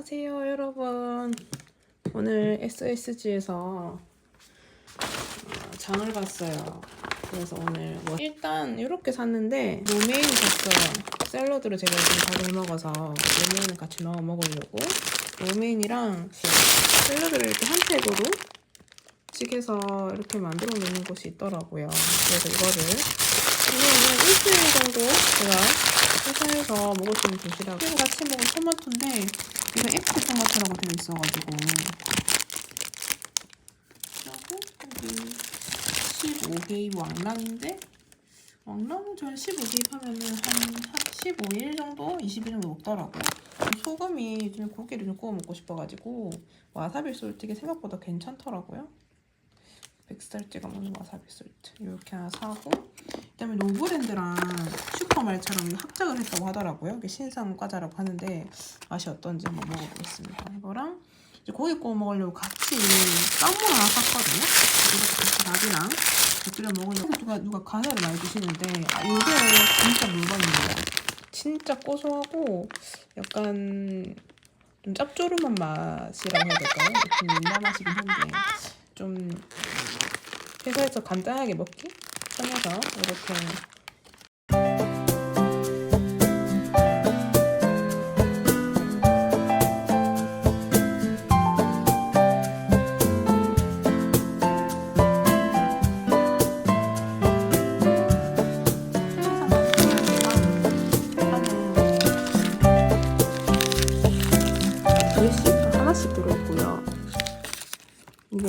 안녕하세요 여러분. 오늘 SSG에서 어, 장을 봤어요. 그래서 오늘 뭐 일단 이렇게 샀는데 로메인 샀어요. 샐러드를 제가 지금 밥을 먹어서 로메인을 같이 넣어 먹으려고. 로메인이랑 샐러드를 이렇게 한 팩으로 직해서 이렇게 만들어 놓는 곳이 있더라고요. 그래서 이거를 그러면 일주일 정도 제가 회사에서 먹을 수 있는 도시락 그리고 같이 먹은 토마토인데 이거 엑스 토마토라고 되어 있어가지고 그리고 여기 15개입 왕랑인데 왕랑은 저는 15개입 하면은 한, 한 15일 정도? 20일 정도 먹더라고요. 소금이 요즘에 고기를 좀 구워 먹고 싶어가지고 와사비 솔트가 생각보다 괜찮더라고요. 백살찌가 먹는 와사비 솔트 이렇게 하나 사고 그다음에 노브랜드랑 슈퍼말처럼 합작을 했다고 하더라고요. 이게 신상 과자라고 하는데 맛이 어떤지 한번 먹어보겠습니다. 이거랑 이제 고기 구워 먹으려고 같이 쌈무 하나 샀거든요. 이렇게 밥이랑 곁들여 먹으려고 누가 누가 간을 많이 드시는데 아, 이게 진짜 물건입니다. 진짜 고소하고 약간 좀 짭조름한 맛이라고 해야 될까요? 좀 맛이긴 한데 좀 회사에서 간단하게 먹기 하면서 이렇게 하나씩 들어있고요. 이게